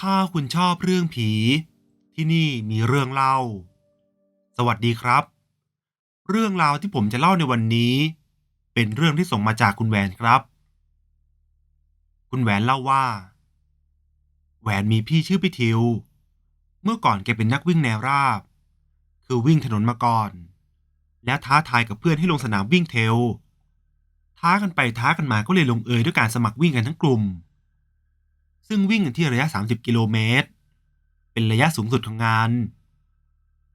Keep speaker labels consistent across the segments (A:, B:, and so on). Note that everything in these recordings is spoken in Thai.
A: ถ้าคุณชอบเรื่องผี ที่นี่มีเรื่องเล่า สวัสดีครับ เรื่องราวที่ผมจะเล่าในวันนี้ เป็นเรื่องที่ส่งมาจากคุณแหวนครับ คุณแหวนเล่าว่า แหวนมีพี่ชื่อพี่ทิว เมื่อก่อนแกเป็นนักวิ่งแนวราบ คือวิ่งถนนมาก่อน แล้วท้าทายกับเพื่อนให้ลงสนามวิ่งเทลท้ากันไปท้ากันมาก็เลยลงเอยด้วยการสมัครวิ่งกันทั้งกลุ่ม ซึ่งวิ่งกันที่ระยะ 30 กิโลเมตร เป็นระยะสูงสุดของงาน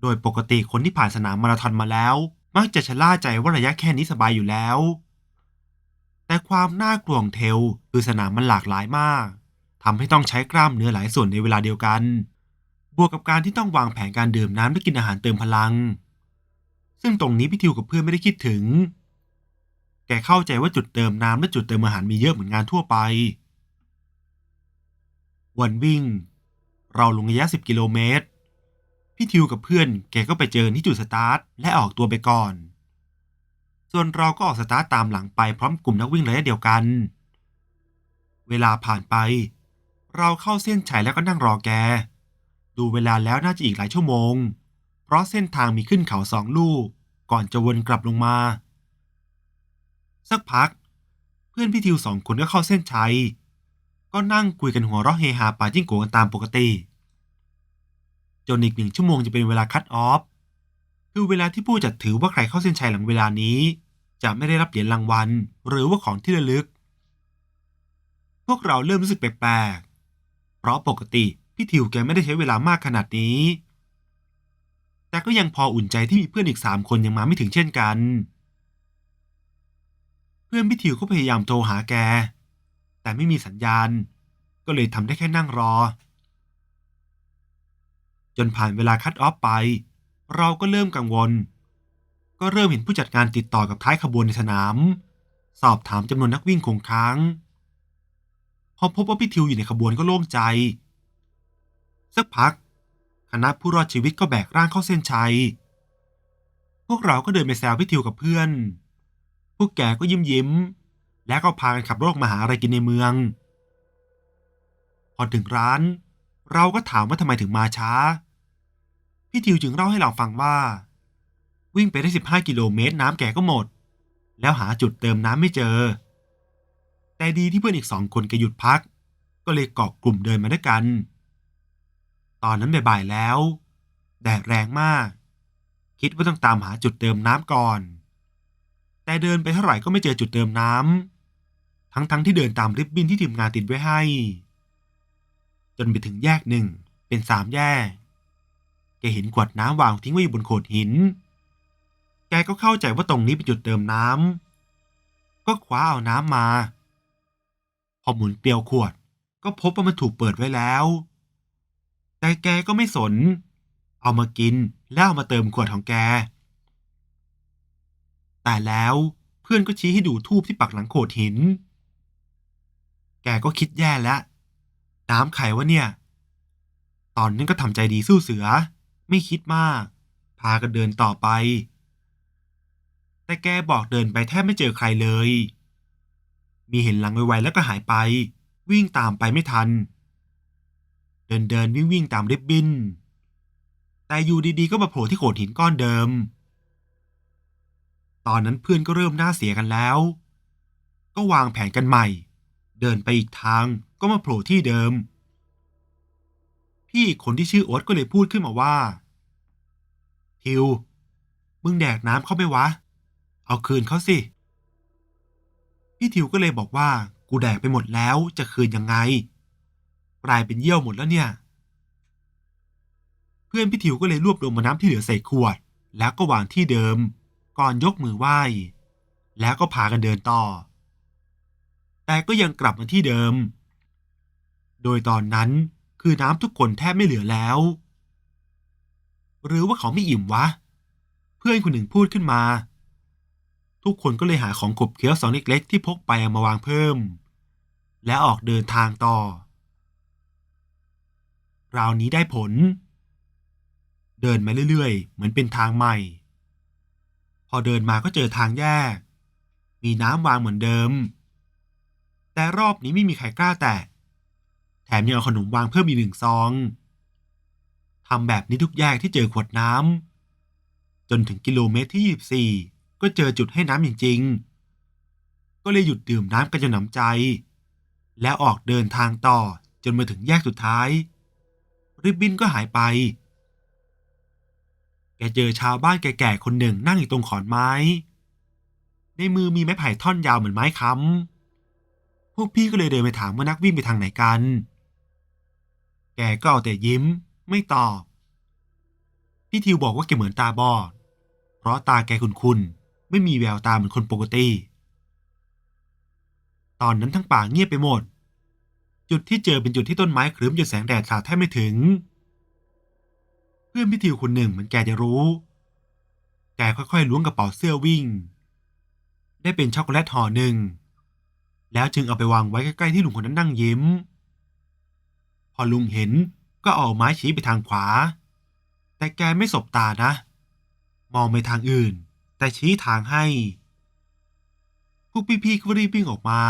A: โดยปกติคนที่ผ่านสนามมาราธอนมาแล้ว มักจะชะล่าใจว่าระยะแค่นี้สบายอยู่แล้ว แต่ความน่ากลัวของเทลคือสนามมันหลากหลายมากทำให้ต้องใช้กล้ามเนื้อหลายส่วนในเวลาเดียวกัน บวกกับการที่ต้องวางแผนการดื่มน้ำและกินอาหารเติมพลัง ซึ่งตรงนี้พี่ทิวกับเพื่อนไม่ได้คิดถึง แกเข้าใจว่าจุดเติมน้ำและจุดเติมอาหารมีเยอะเหมือนงานทั่วไป วันวิ่ง เราลงระยะ 10 กิโลเมตร พี่ทิวกับเพื่อนแกก็ไปเจอที่จุดสตาร์ทและออกตัวไปก่อน ส่วนเราก็ออกสตาร์ทตามหลังไปพร้อมกลุ่มนักวิ่งระยะเดียวกัน เวลาผ่านไป เราเข้าเส้นชัยแล้วก็นั่งรอแก ดูเวลาแล้วน่าจะอีกหลายชั่วโมง เพราะเส้นทางมีขึ้นเขาสองลูก ก่อนจะวนกลับลงมา สักพัก เพื่อนพี่ทิวสองคนก็เข้าเส้นชัย ก็นั่งคุยกันหัวเราะเฮฮาปาจิ้งโกกันตามปกติ จนอีกหนึ่งชั่วโมงจะเป็นเวลาคัดออฟ คือเวลาที่ผู้จัดถือว่าใครเข้าเส้นชัยหลังเวลานี้ จะไม่ได้รับเหรียญรางวัล หรือว่าของที่ระลึก พวกเราเริ่มรู้สึกแปลกๆ เพราะปกติพี่ทิวแกไม่ได้ใช้เวลามากขนาดนี้ แต่ก็ยังพออุ่นใจที่มีเพื่อนอีกสามคนยังมาไม่ถึงเช่นกัน เพื่อนพี่ทิวก็พยายามโทรหาแก แต่ไม่มีสัญญาณ ก็เลยทำได้แค่นั่งรอ จนผ่านเวลาคัดออฟไป เราก็เริ่มกังวล ก็เริ่มเห็นผู้จัดการติดต่อกับท้ายขบวนในสนาม สอบถามจำนวนนักวิ่งคงค้าง พอพบว่าพี่ทิวอยู่ในขบวนก็โล่งใจ สักพัก คณะผู้รอดชีวิตก็แบกร่างเข้าเส้นชัย พวกเราก็เดินไปแซวพี่ทิวกับเพื่อน พวกแกก็ยิ้มยิ้ม แล้วก็พากันขับรถมาหาอะไรกินในเมือง พอถึงร้าน เราก็ถามว่าทำไมถึงมาช้า พี่ทิวจึงเล่าให้เราฟังว่า วิ่งไปได้ 15 กิโลเมตรน้ำแก่ก็หมด แล้วหาจุดเติมน้ำไม่เจอ แต่ดีที่เพื่อนอีกสองคนแกหยุดพัก ก็เลยเกาะกลุ่มเดินมาด้วยกัน ตอนนั้นบ่ายๆแล้ว แดดแรงมาก คิดว่าต้องตามหาจุดเติมน้ำก่อนแต่เดินไปเท่าไหร่ก็ไม่เจอจุดเติมน้ำ ทั้งๆที่เดินตามริบบิ้นที่ทีมงานติดไว้ให้ จนไปถึงแยกหนึ่งเป็นสามแยก แกเห็นขวดน้ำวางทิ้งไว้อยู่บนโขดหิน แกก็เข้าใจว่าตรงนี้เป็นจุดเติมน้ำ ก็คว้าเอาน้ำมา พอหมุนเกลียวขวดก็พบว่ามันถูกเปิดไว้แล้ว แต่แกก็ไม่สน เอามากินแล้วเอามาเติมขวดของแก แต่แล้วเพื่อนก็ชี้ให้ดูทูบที่ปักหลังโขดหิน แกก็คิดแย่แล้วน้ำไขวะเนี่ย ตอนนั้นก็ทำใจดีสู้เสือ ไม่คิดมาก พากันเดินต่อไป แต่แกบอกเดินไปแทบไม่เจอใครเลย มีเห็นหลังไวๆแล้วก็หายไป วิ่งตามไปไม่ทัน เดินเดินวิ่งวิ่งตามริบบิน แต่อยู่ดีๆก็มาโผล่ที่โขดหินก้อนเดิม ตอนนั้นเพื่อนก็เริ่มหน้าเสียกันแล้ว ก็วางแผนกันใหม่ เดินไปอีกทางก็มาโผล่ที่เดิม พี่คนที่ชื่อโอ๊ตก็เลยพูดขึ้นมาว่า ทิว มึงแดกน้ำเข้าไปวะ เอาคืนเขาสิ พี่ทิวก็เลยบอกว่า กูแดกไปหมดแล้วจะคืนยังไง กลายเป็นเยี่ยวหมดแล้วเนี่ย เพื่อนพี่ทิวก็เลยรวบรวมมาน้ำที่เหลือใส่ขวด แล้วก็วางที่เดิม ก่อนยกมือไหว้ แล้วก็พากันเดินต่อ แต่ก็ยังกลับมาที่เดิม โดยตอนนั้นคือน้ำทุกคนแทบไม่เหลือแล้ว หรือว่าเขาไม่อิ่มวะ เพื่อนคนหนึ่งพูดขึ้นมา ทุกคนก็เลยหาของขบเคี้ยวสองเล็กๆที่พกไปามาวางเพิ่ม และออกเดินทางต่อราวนี้ได้ผล เดินมาเรื่อยๆ เหมือนเป็นทางใหม่ พอเดินมาก็เจอทางแยก มีน้ำวางเหมือนเดิม แต่รอบนี้ไม่มีใครกล้าแตะ แถมยังเอาขนมวางเพิ่มอีกหนึ่งซองทำแบบนี้ทุกแยกที่เจอขวดน้ำจนถึงกิโลเมตรที่ 24 ก็เจอจุดให้น้ำจริงๆก็เลยหยุดดื่มน้ำกันจนหนำใจ แล้วออกเดินทางต่อจนมาถึงแยกสุดท้าย ริบบินก็หายไป แกเจอชาวบ้านแก่ๆคนหนึ่งนั่งอยู่ตรงขอนไม้ ในมือมีไม้ไผ่ท่อนยาวเหมือนไม้ค้ำ พวกพี่ก็เลยเดินไปถามว่านักวิ่งไปทางไหนกัน แกก็เอาแต่ยิ้ม ไม่ตอบ พี่ทิวบอกว่าแกเหมือนตาบอด เพราะตาแกคุนๆไม่มีแววตาเหมือนคนปกติ ตอนนั้นทั้งป่าเงียบไปหมด จุดที่เจอเป็นจุดที่ต้นไม้ครึ้มจนแสงแดดสาดแทบไม่ถึง เพื่อนพี่ทิวคนหนึ่งเหมือนแกจะรู้ แกค่อยๆล้วงกระเป๋าเสื้อวิ่ง ได้เป็นช็อกโกแลตห่อหนึ่ง แล้วจึงเอาไปวางไว้ใกล้ๆที่ลุงคนนั้นนั่งยิ้ม พอลุงเห็นก็เอาไม้ชี้ไปทางขวา แต่แกไม่สบตานะ มองไปทางอื่น แต่ชี้ทางให้ พวกพี่ๆก็รีบวิ่งออกมา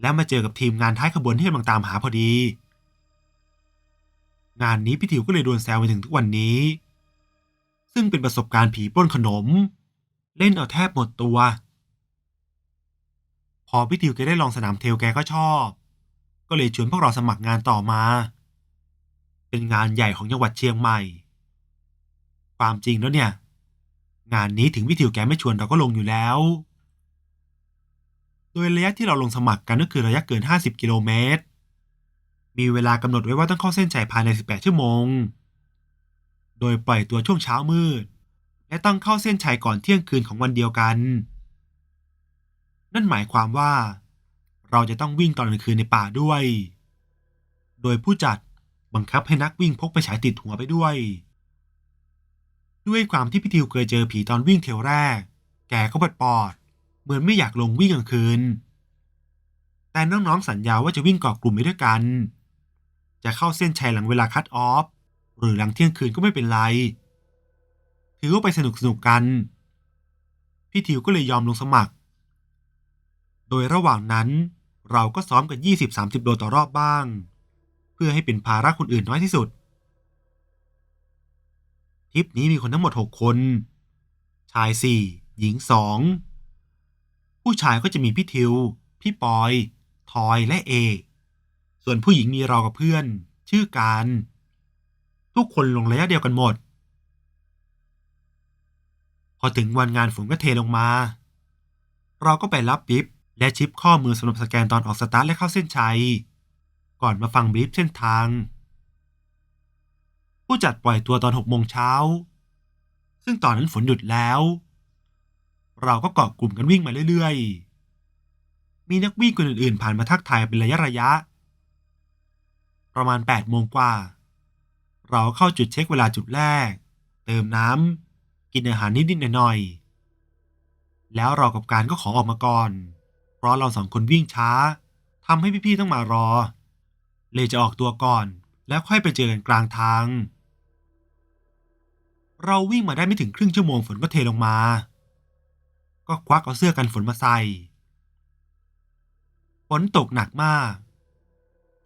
A: แล้วมาเจอกับทีมงานท้ายขบวนที่กำลังตามหาพอดี งานนี้พี่ถิวก็เลยโดนแซวไปถึงทุกวันนี้ ซึ่งเป็นประสบการณ์ผีปล้นขนม เล่นเอาแทบหมดตัว พอพี่ทิวแกได้ลองสนามเทลแกก็ชอบ ก็เลยชวนพวกเราสมัครงานต่อมา เป็นงานใหญ่ของจังหวัดเชียงใหม่ ความจริงแล้วเนี่ย งานนี้ถึงพี่ทิวแกไม่ชวนเราก็ลงอยู่แล้ว โดยระยะที่เราลงสมัครกันก็คือระยะเกิน 50 กิโลเมตร มีเวลากำหนดไว้ว่าต้องเข้าเส้นชัยภายใน 18 ชั่วโมง โดยปล่อยตัวช่วงเช้ามืด และต้องเข้าเส้นชัยก่อนเที่ยงคืนของวันเดียวกัน นั่นหมายความว่า เราจะต้องวิ่งตอนกลางคืนในป่าด้วย โดยผู้จัดบังคับให้นักวิ่งพกไปฉายติดหัวไปด้วย ด้วยความที่พี่ทิวเคยเจอผีตอนวิ่งเทรลแรก แกก็ปดปอด เหมือนไม่อยากลงวิ่งกลางคืน แต่น้องๆสัญญาว่าจะวิ่งเกาะกลุ่มไปด้วยกัน จะเข้าเส้นชัยหลังเวลาคัตออฟหรือหลังเที่ยงคืนก็ไม่เป็นไร ถือว่าไปสนุกสนุกกัน พี่ทิวก็เลยยอมลงสมัคร โดยระหว่างนั้นเราก็ซ้อมกัน 20-30 โลต่อรอบบ้าง เพื่อให้เป็นภาระคนอื่นน้อยที่สุด ทริปนี้มีคนทั้งหมด 6 คน ชาย 4 หญิง 2 ผู้ชายก็จะมีพี่ทิว พี่ปอย ทอยและเอกส่วนผู้หญิงมีเรากับเพื่อน ชื่อการ ทุกคนลงระยะเดียวกันหมด พอถึงวันงานฝนก็เทลงมา เราก็ไปรับบิฟ และชิปข้อมือสำหรับสแกนตอนออกสตาร์ทและเข้าเส้นชัย ก่อนมาฟังบีฟเส้นทาง ผู้จัดปล่อยตัวตอนหกโมงเช้า ซึ่งตอนนั้นฝนหยุดแล้ว เราก็เกาะกลุ่มกันวิ่งมาเรื่อยๆ มีนักวิ่งคนอื่นๆ ผ่านมาทักทายเป็นระยะระยะ ประมาณ8โมงกว่า เราเข้าจุดเช็คเวลาจุดแรก เติมน้ำกินอาหารนิดๆหน่อยๆแล้วเรากับการก็ขอออกมาก่อน เพราะเราสองคนวิ่งช้าทำให้พี่ๆต้องมารอ เลยจะออกตัวก่อน แล้วค่อยไปเจอกันกลางทาง เราวิ่งมาได้ไม่ถึงครึ่งชั่วโมงฝนก็เทลงมา ก็ควักเอาเสื้อกันฝนมาใส่ฝนตกหนักมาก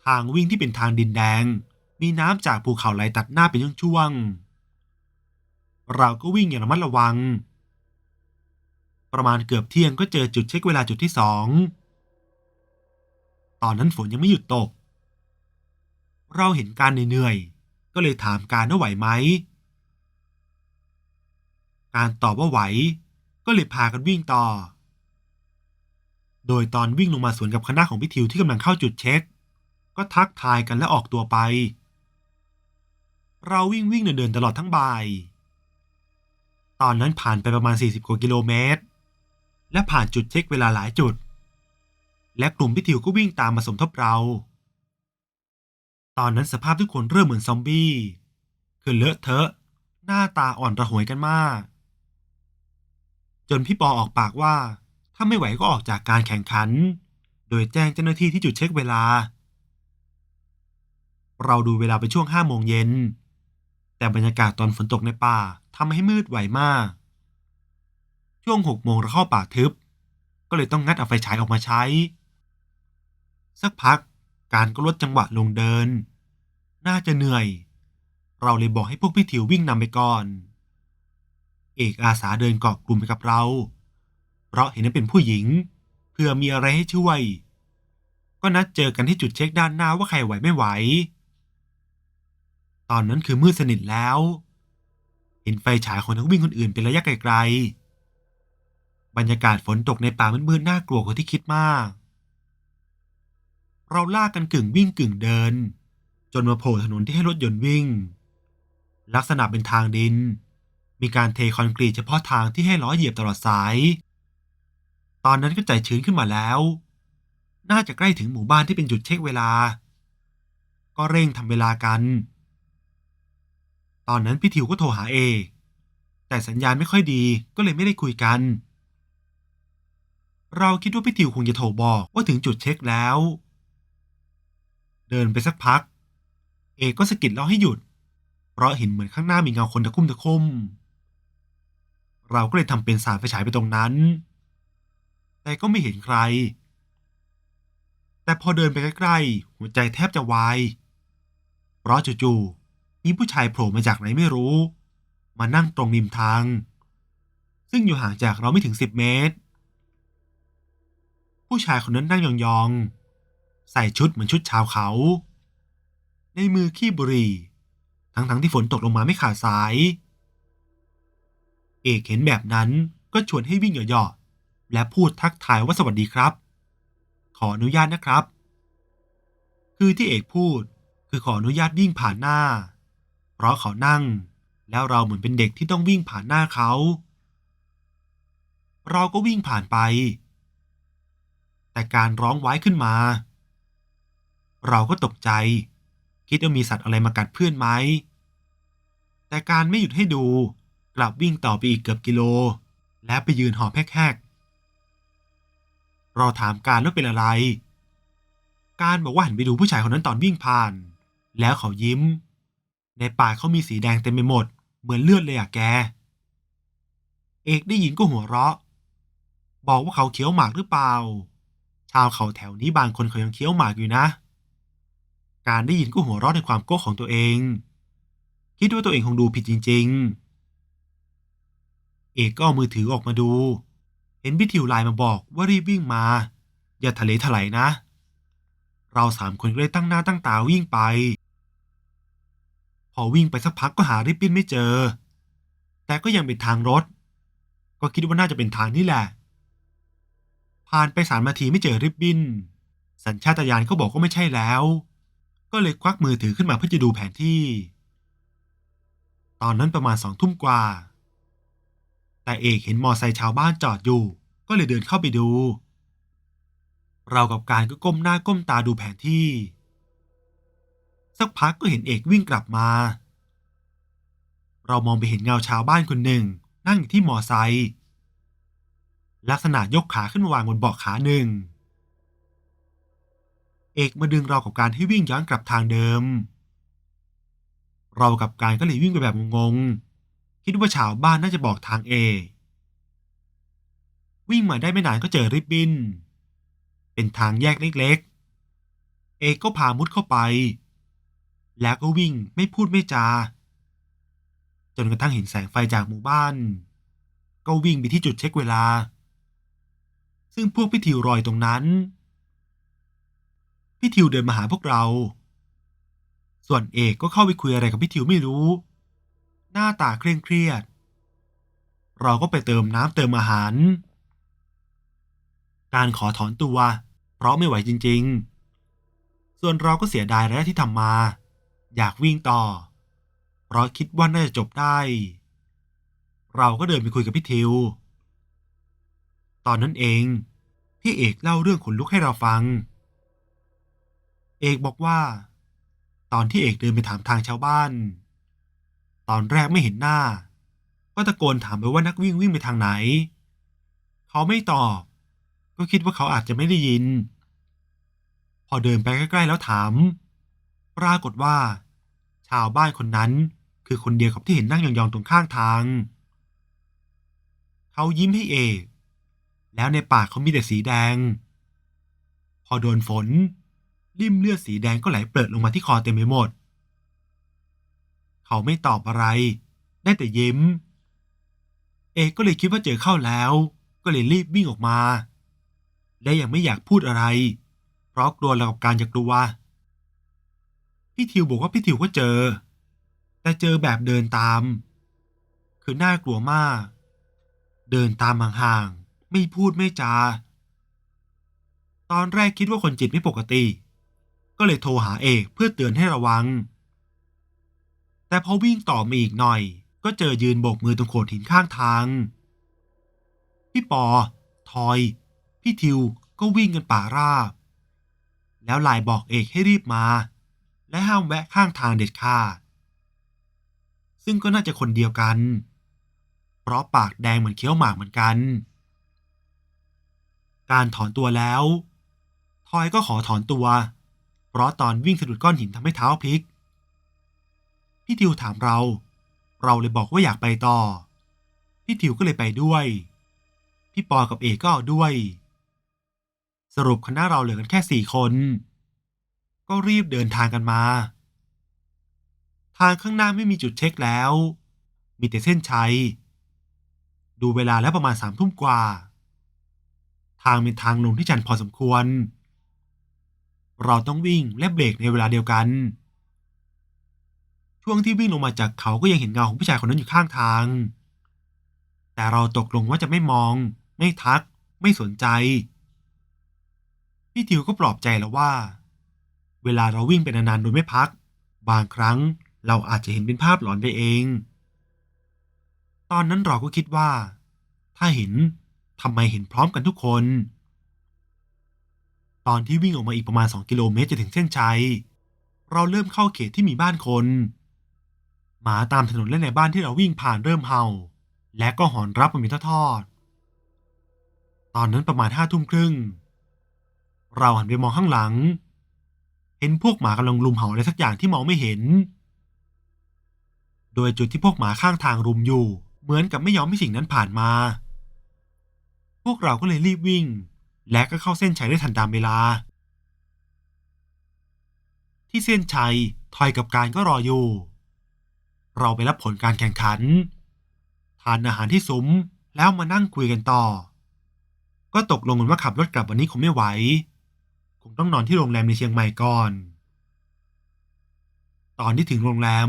A: ทางวิ่งที่เป็นทางดินแดง มีน้ำจากภูเขาไหลตัดหน้าเป็นช่วงๆเราก็วิ่งอย่างระมัดระวัง ประมาณเกือบเที่ยงก็เจอจุดเช็คเวลาจุดที่สองตอนนั้นฝนยังไม่หยุดตก เราเห็นการเหนื่อยๆก็เลยถามการว่าไหวไหม การตอบว่าไหว ก็เลยพากันวิ่งต่อ โดยตอนวิ่งลงมาสวนกับคณะของพี่ทิวที่กำลังเข้าจุดเช็ค ก็ทักทายกันและออกตัวไป เราวิ่งวิ่งเดินเดินตลอดทั้งบ่าย ตอนนั้นผ่านไปประมาณ 40กว่ากิโลเมตร และผ่านจุดเช็คเวลาหลายจุด และกลุ่มพี่ทิวก็วิ่งตามมาสมทบเรา ตอนนั้นสภาพทุกคนเริ่มเหมือนซอมบี้ คือเลอะเทอะ หน้าตาอ่อนระหวยกันมาก จนพี่ปอออกปากว่า ถ้าไม่ไหวก็ออกจากการแข่งขัน โดยแจ้งเจ้าหน้าที่ที่จุดเช็คเวลา เราดูเวลาเป็นช่วงห้าโมงเย็น แต่บรรยากาศตอนฝนตกในป่าทำให้มืดไหวมาก ช่วงหกโมงเราเข้าป่าทึบ ก็เลยต้องงัดเอาไฟฉายออกมาใช้ สักพักการก็ลดจังหวะลงเดิน น่าจะเหนื่อย เราเลยบอกให้พวกพี่ทิววิ่งนำไปก่อน เอกอาสาเดินเกาะกลุ่มไปกับเรา เพราะเห็นนั้นเป็นผู้หญิง เพื่อมีอะไรให้ช่วย ก็นัดเจอกันที่จุดเช็คด้านหน้าว่าใครไหวไม่ไหว ตอนนั้นคือมืดสนิทแล้ว เห็นไฟฉายของนักวิ่งคนอื่นเป็นระยะไกลๆ บรรยากาศฝนตกในป่ามืดๆน่ากลัวกว่าที่คิดมาก เราลากกันกึ่งวิ่งกึ่งเดิน จนมาโผล่ถนนที่ให้รถยนต์วิ่ง ลักษณะเป็นทางดิน มีการเทคอนกรีตเฉพาะทางที่ให้ล้อเหยียบตลอดสาย ตอนนั้นก็ใจชื้นขึ้นมาแล้ว น่าจะใกล้ถึงหมู่บ้านที่เป็นจุดเช็คเวลา ก็เร่งทำเวลากัน ตอนนั้นพี่ทิวก็โทรหาเอกแต่สัญญาณไม่ค่อยดีก็เลยไม่ได้คุยกัน เราคิดว่าพี่ทิวคงจะโทรบอกว่าถึงจุดเช็คแล้ว เดินไปสักพัก เอกก็สะกิดเราให้หยุด เพราะเห็นเหมือนข้างหน้ามีเงาคนตะคุ่มตะคุ่มเราก็เลยทำเป็นสาดไฟฉายไปตรงนั้น แต่ก็ไม่เห็นใคร แต่พอเดินไปใกล้ๆ หัวใจแทบจะวาย เพราะจู่ๆมีผู้ชายโผล่มาจากไหนไม่รู้ มานั่งตรงริมทาง ซึ่งอยู่ห่างจากเราไม่ถึงสิบเมตร ผู้ชายคนนั้นนั่งยองๆ ใส่ชุดเหมือนชุดชาวเขา ในมือขี้บุหรี่ ทั้งๆที่ฝนตกลงมาไม่ขาดสาย เอกเห็นแบบนั้นก็ชวนให้วิ่งเหยาะๆและพูดทักทายว่าสวัสดีครับ ขออนุญาตนะครับ คือที่เอกพูดคือขออนุญาตวิ่งผ่านหน้า เพราะเขานั่ง แล้วเราเหมือนเป็นเด็กที่ต้องวิ่งผ่านหน้าเขา เราก็วิ่งผ่านไป แต่การร้องไว้ขึ้นมา เราก็ตกใจ คิดว่ามีสัตว์อะไรมากัดเพื่อนไหม แต่การไม่หยุดให้ดู กลับวิ่งต่อไปอีกเกือบกิโล และไปยืนหอบแฮกๆเราถามการว่าเป็นอะไร การบอกว่าหันไปดูผู้ชายคนนั้นตอนวิ่งผ่าน แล้วเขายิ้ม ในปากเขามีสีแดงเต็มไปหมด เหมือนเลือดเลยอะแก เอกได้ยินก็หัวเราะ บอกว่าเขาเคี้ยวหมากหรือเปล่า ชาวเขาแถวนี้บางคนเขายังเคี้ยวหมากอยู่นะ การได้ยินก็หัวเราะในความโก้ของตัวเอง คิดว่าตัวเองคงดูผิดจริง ๆ เอกก็เอามือถือออกมาดู เห็นพี่ทิวไลน์มาบอกว่ารีบวิ่งมา อย่าทะเลถลายนะ เราสามคนก็เลยตั้งหน้าตั้งตาวิ่งไป พอวิ่งไปสักพักก็หาริบบิ้นไม่เจอ แต่ก็ยังเป็นทางรถ ก็คิดว่าน่าจะเป็นทางนี้แหละ ผ่านไปสามนาทีไม่เจอริบบิ้นสัญชาตญาณก็บอกว่าไม่ใช่แล้ว ก็เลยควักมือถือขึ้นมาเพื่อจะดูแผนที่ ตอนนั้นประมาณสองทุ่มกว่า แต่เอกเห็นมอไซค์ชาวบ้านจอดอยู่ ก็เลยเดินเข้าไปดู เรากับการก็ก้มหน้าก้มตาดูแผนที่ สักพักก็เห็นเอกวิ่งกลับมา เรามองไปเห็นเงาชาวบ้านคนหนึ่ง นั่งอยู่ที่มอไซค์ ลักษณะยกขาขึ้นมาวางบนเบาะขาหนึ่ง เอกมาดึงเรากับการให้วิ่งย้อนกลับทางเดิม เรากับการก็เลยวิ่งไปแบบงงๆคิดว่าชาวบ้านน่าจะบอกทางเอกวิ่งมาได้ไม่นานก็เจอริบบิน เป็นทางแยกเล็กๆ เอกก็พามุดเข้าไป แล้วก็วิ่งไม่พูดไม่จา จนกระทั่งเห็นแสงไฟจากหมู่บ้าน ก็วิ่งไปที่จุดเช็คเวลา ซึ่งพวกพี่ทิวรอยตรงนั้น พี่ทิวเดินมาหาพวกเรา ส่วนเอกก็เข้าไปคุยอะไรกับพี่ทิวไม่รู้ หน้าตาเคร่งเครียด เราก็ไปเติมน้ำเติมอาหาร การขอถอนตัว เพราะไม่ไหวจริง ๆ ส่วนเราก็เสียดายระยะที่ทำมา อยากวิ่งต่อ เพราะคิดว่าน่าจะจบได้ เราก็เดินไปคุยกับพี่ทิว ตอนนั้นเอง พี่เอกเล่าเรื่องขนลุกให้เราฟัง เอกบอกว่า ตอนที่เอกเดินไปถามทางชาวบ้าน ตอนแรกไม่เห็นหน้า ก็ตะโกนถามไปว่านักวิ่งวิ่งไปทางไหน เขาไม่ตอบ ก็คิดว่าเขาอาจจะไม่ได้ยิน พอเดินไปใกล้ๆแล้วถาม ปรากฏว่า ชาวบ้านคนนั้นคือคนเดียวกับที่เห็นนั่งยองๆตรงข้างทาง เขายิ้มให้เอก แล้วในปากเขามีแต่สีแดง พอโดนฝน ริ่มเลือดสีแดงก็ไหลเปรอะลงมาที่คอเต็มไปหมด เขาไม่ตอบอะไร ได้แต่ยิ้ม เอกก็เลยคิดว่าเจอเข้าแล้ว ก็เลยรีบวิ่งออกมา และยังไม่อยากพูดอะไร เพราะกลัวเรากับการจะกลัว พี่ทิวบอกว่าพี่ทิวก็เจอ แต่เจอแบบเดินตาม คือน่ากลัวมาก เดินตามห่างๆ ไม่พูดไม่จา ตอนแรกคิดว่าคนจิตไม่ปกติ ก็เลยโทรหาเอกเพื่อเตือนให้ระวัง แต่พอวิ่งต่อมาอีกหน่อย ก็เจอยืนโบกมือตรงโขดหินข้างทาง พี่ปอ ทอย พี่ทิวก็วิ่งกันป่าราบ แล้วไลายบอกเอกให้รีบมา และห้ามแวะข้างทางเด็ดขาดซึ่งก็น่าจะคนเดียวกัน เพราะปากแดงเหมือนเคี้ยวหมากเหมือนกัน การถอนตัวแล้ว ทอยก็ขอถอนตัว เพราะตอนวิ่งสะดุดก้อนหินทำให้เท้าพลิก พี่ทิวถามเรา เราเลยบอกว่าอยากไปต่อ พี่ทิวก็เลยไปด้วย พี่ปอกับเอกก็เอาด้วย สรุปคณะเราเหลือกันแค่สี่คน ก็รีบเดินทางกันมา ทางข้างหน้าไม่มีจุดเช็คแล้ว มีแต่เส้นชัย ดูเวลาแล้วประมาณสามทุ่มกว่า ทางเป็นทางลงที่ชันพอสมควร เราต้องวิ่งและเบรกในเวลาเดียวกัน ช่วงที่วิ่งลงมาจากเขาก็ยังเห็นเงาของผู้ชายคนนั้นอยู่ข้างทาง แต่เราตกลงว่าจะไม่มอง ไม่ทัก ไม่สนใจ พี่ทิวก็ปลอบใจเราว่า เวลาเราวิ่งไปนานๆโดยไม่พัก บางครั้งเราอาจจะเห็นเป็นภาพหลอนไปเอง ตอนนั้นเราก็คิดว่า ถ้าเห็น ทำไมเห็นพร้อมกันทุกคน ตอนที่วิ่งออกมาอีกประมาณ 2 กิโลเมตรจะถึงเส้นชัย เราเริ่มเข้าเขตที่มีบ้านคน หมาตามถนนและในบ้านที่เราวิ่งผ่านเริ่มเห่า และก็หอนรับมันเป็นทอดตอนนั้นประมาณห้าทุ่มครึ่ง เราหันไปมองข้างหลัง เห็นพวกหมากำลังลุมเห่าอะไรสักอย่างที่มองไม่เห็น โดยจุดที่พวกหมาข้างทางรุมอยู่ เหมือนกับไม่ยอมให้สิ่งนั้นผ่านมา พวกเราก็เลยรีบวิ่ง และก็เข้าเส้นชัยได้ทันตามเวลา ที่เส้นชัยทอยกับการก็รออยู่ เราไปรับผลการแข่งขัน ทานอาหารที่ซุ้มแล้วมานั่งคุยกันต่อ ก็ตกลงกันว่าขับรถกลับวันนี้คงไม่ไหว คงต้องนอนที่โรงแรมในเชียงใหม่ก่อน ตอนที่ถึงโรงแรม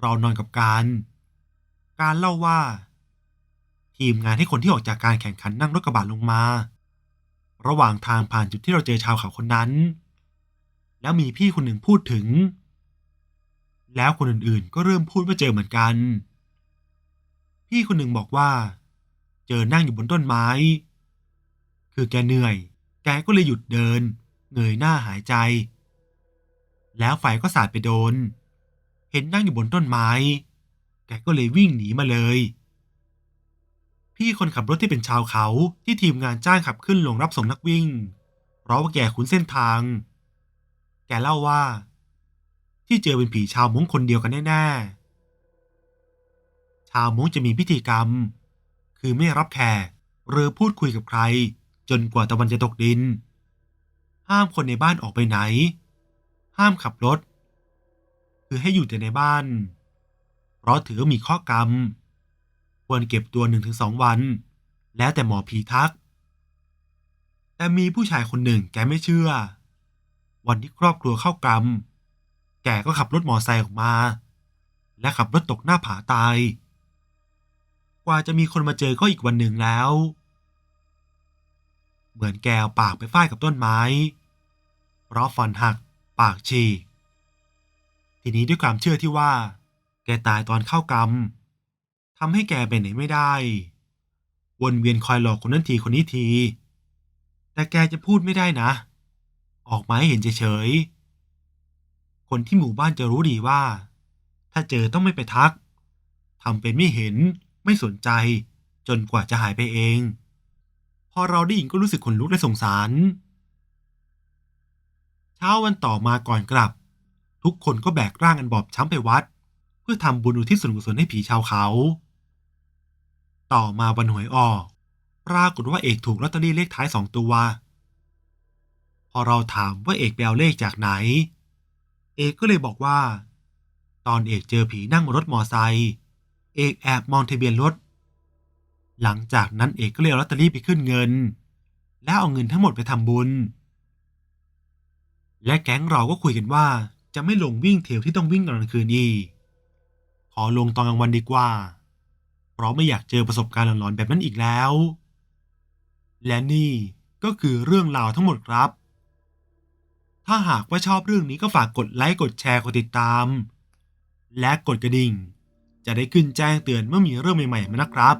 A: เรานอนกับการ การเล่าว่า ทีมงานให้คนที่ออกจากการแข่งขันนั่งรถกระบะลงมา ระหว่างทางผ่านจุดที่เราเจอชาวเขาคนนั้น แล้วมีพี่คนหนึ่งพูดถึง แล้วคนอื่นๆ ก็เริ่มพูดว่าเจอเหมือนกัน พี่คนหนึ่งบอกว่า เจอนั่งอยู่บนต้นไม้ คือแกเหนื่อย แกก็เลยหยุดเดิน เงยหน้าหายใจ แล้วไฟก็สาดไปโดน เห็นนั่งอยู่บนต้นไม้ แกก็เลยวิ่งหนีมาเลย พี่คนขับรถที่เป็นชาวเขาที่ทีมงานจ้างขับขึ้นลงรับส่งนักวิ่ง เพราะว่าแกคุ้นเส้นทาง แกเล่าว่า ที่เจอเป็นผีชาวมงคนเดียวกันแน่ๆ ชาวมงจะมีพิธีกรรม คือไม่รับแขกหรือพูดคุยกับใคร จนกว่าตะวันจะตกดิน ห้ามคนในบ้านออกไปไหน ห้ามขับรถ คือให้อยู่แต่ในบ้าน เพราะถือมีข้อกรรม ควรเก็บตัวหนึ่งถึงสองวัน แล้วแต่หมอผีทัก แต่มีผู้ชายคนหนึ่งแกไม่เชื่อ วันที่ครอบครัวเข้ากรรม แกก็ขับรถมอไซค์ออกมา และขับรถตกหน้าผาตาย กว่าจะมีคนมาเจอก็อีกวันหนึ่งแล้ว เหมือนแกเอาปากไปฟาดกับต้นไม้ เพราะฟันหัก ปากฉีกทีนี้ด้วยความเชื่อที่ว่า แกตายตอนเข้ากรรม ทำให้แกไปไหนไม่ได้ วนเวียนคอยหลอกคนนั้นทีคนนี้ที แต่แกจะพูดไม่ได้นะ ออกมาให้เห็นเฉยๆ คนที่หมู่บ้านจะรู้ดีว่า ถ้าเจอต้องไม่ไปทัก ทำเป็นไม่เห็น ไม่สนใจ จนกว่าจะหายไปเอง พอเราได้ยินก็รู้สึกขนลุกและสงสาร เช้าวันต่อมาก่อนกลับ ทุกคนก็แบกร่างอันบอบช้ำไปวัด เพื่อทำบุญอุทิศส่วนกุศลให้ผีชาวเขา ต่อมาวันหวยออก ปรากฏว่าเอกถูกลอตเตอรี่เลขท้ายสองตัว พอเราถามว่าเอกไปเอาเลขจากไหน เอกก็เลยบอกว่า ตอนเอกเจอผีนั่งบนรถมอไซค์เอกแอบมองทะเบียนรถ หลังจากนั้นเอกก็เลยเอาลอตเตอรี่ไปขึ้นเงิน แล้วเอาเงินทั้งหมดไปทำบุญ และแก๊งเราก็คุยกันว่าจะไม่ลงวิ่งเทรลที่ต้องวิ่งตอนกลางคืนอีกขอลงตอนกลางวันดีกว่า ราะไม่อยากเจอประสบการณ์หลอนๆแบบนั้นอีกแล้ว และนี่ก็คือเรื่องราวทั้งหมดครับ ถ้าหากว่าชอบเรื่องนี้ก็ฝากกดไลค์กดแชร์กดติดตาม และกดกระดิ่ง จะได้ขึ้นแจ้งเตือนเมื่อมีเรื่องใหม่ๆมานะครับ